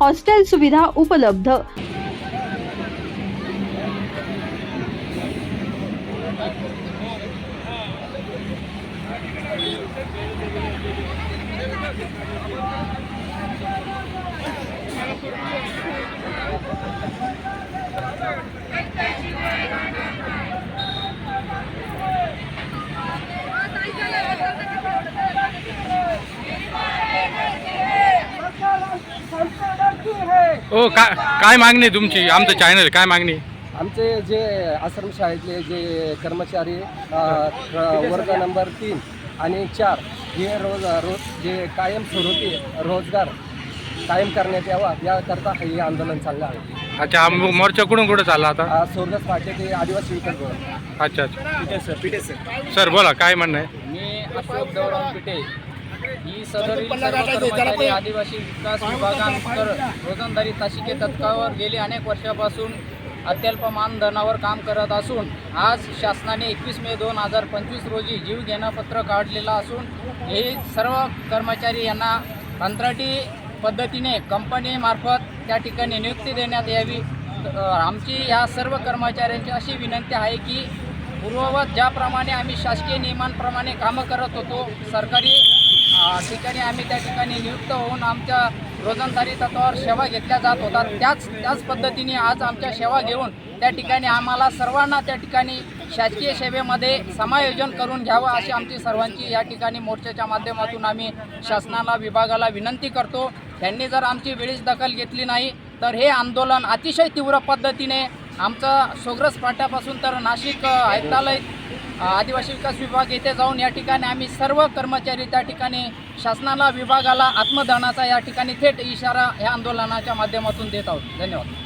Hostel सुविधा उपलब्ध। हो काय काय मागणी तुमची? आमचं चॅनल काय मागणी? आमचे जे आश्रमशाळेतले जे कर्मचारी अ, वर्ग नंबर तीन आणि चार हे रोज रोज जे कायम स्वरूपी रोजगार कायम करण्यात यावा याकरता हे आंदोलन चाललं आहे. अच्छा हा मो- मोर्चा कुठून कुठं चालला आता? आ, सोरगस फाटे ते आदिवासी विकास अच्छा अच्छा. पिटे सर पिटे सर सर बोला काय म्हणणं आहे? मी अशोक देवराम पिटे. ही सदरील कर्मचारी आदिवासी विकास विभागांतर रोजंदारी तासिके तत्कावर गेली. अनेक वर्षापासून अत्यल्प मानधनावर काम करत असून आज शासनाने एकवीस मे दोन हजार पंचवीस रोजी जीव घेणं पत्र काढलेलं असून हे सर्व कर्मचारी यांना कंत्राटी पद्धतीने कंपनीमार्फत त्या ठिकाणी नियुक्ती देण्यात यावी. आमची या सर्व कर्मचाऱ्यांची अशी विनंती आहे की पूर्ववत ज्याप्रमाणे आम्ही शासकीय नियमांप्रमाणे कामं करत होतो सरकारी ठिकाणी आम्ही त्या ठिकाणी नियुक्त होऊन आमच्या रोजंदारी तत्वावर सेवा घेतल्या जात होतात त्याच त्याच पद्धतीने आज आमच्या सेवा घेऊन त्या ठिकाणी आम्हाला सर्वांना त्या ठिकाणी शासकीय सेवेमध्ये समायोजन करून घ्यावं अशी आमची सर्वांची या ठिकाणी मोर्चाच्या माध्यमातून आम्ही शासनाला विभागाला विनंती करतो. त्यांनी जर आमची वेळीच दखल घेतली नाही तर हे आंदोलन अतिशय तीव्र पद्धतीने आमचं सोग्रस फाट्यापासून तर नाशिक ऐकतालय आदिवासी विकास विभाग येथे जाऊन या ठिकाणी आम्ही सर्व कर्मचारी त्या ठिकाणी शासनाला विभागाला आत्मदहनाचा या ठिकाणी थेट इशारा या आंदोलनाच्या माध्यमातून देत आहोत. धन्यवाद.